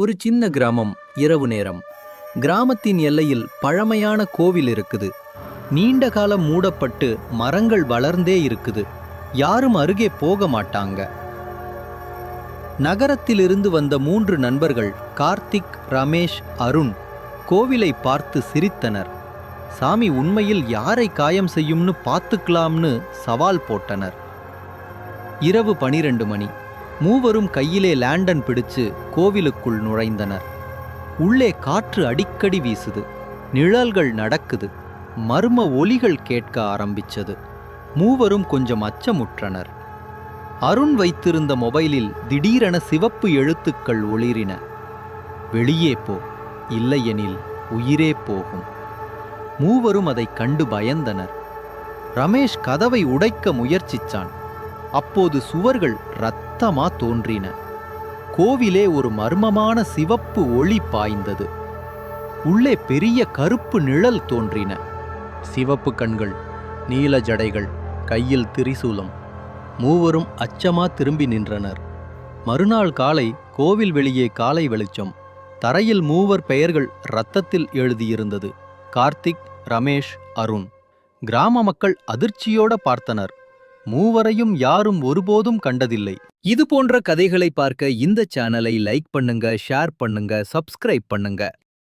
ஒரு சின்ன கிராமம் இரவு நேரம். கிராமத்தின் எல்லையில் பழமையான கோவில் இருக்குது. நீண்ட காலம் மூடப்பட்டு மரங்கள் வளர்ந்தே இருக்குது. யாரும் அருகே போக மாட்டாங்க. நகரத்திலிருந்து வந்த மூன்று நண்பர்கள் கார்த்திக் ரமேஷ் அருண் கோவிலை பார்த்து சிரித்தனர். சாமி உண்மையில் யாரை காயம் செய்யும்னு பார்த்துக்கலாம்னு சவால் போட்டனர். இரவு பனிரெண்டு மணி. மூவரும் கையிலே லேண்டன் பிடிச்சு கோவிலுக்குள் நுழைந்தனர். உள்ளே காற்று அடிக்கடி வீசுது. நிழல்கள் நடக்குது. மர்ம ஒலிகள் கேட்க ஆரம்பிச்சது. மூவரும் கொஞ்சம் அச்சமுற்றனர். அருண் வைத்திருந்த மொபைலில் திடீரென சிவப்பு எழுத்துக்கள் ஒளிரின. வெளியே போ. இல்லையெனில் உயிரே போகும். மூவரும் அதைக் கண்டு பயந்தனர். ரமேஷ் கதவை உடைக்க முயற்சிச்சான். அப்போது சுவர்கள் இரத்தமா தோன்றின. கோவிலே ஒரு மர்மமான சிவப்பு ஒளி பாய்ந்தது. உள்ளே பெரிய கருப்பு நிழல் தோன்றின. சிவப்பு கண்கள் நீல ஜடைகள் கையில் திரிசூலம். மூவரும் அச்சமா திரும்பி நின்றனர். மறுநாள் காலை கோவில் வெளியே காலை வெளிச்சம். தரையில் மூவர் பெயர்கள் இரத்தத்தில் எழுதியிருந்தது. கார்த்திக் ரமேஷ் அருண். கிராம மக்கள் அதிர்ச்சியோட பார்த்தனர். மூவரையும் யாரும் ஒருபோதும் கண்டதில்லை. இது போன்ற கதைகளை பார்க்க இந்த சேனலை லைக் பண்ணுங்க ஷேர் பண்ணுங்க சப்ஸ்கிரைப் பண்ணுங்க.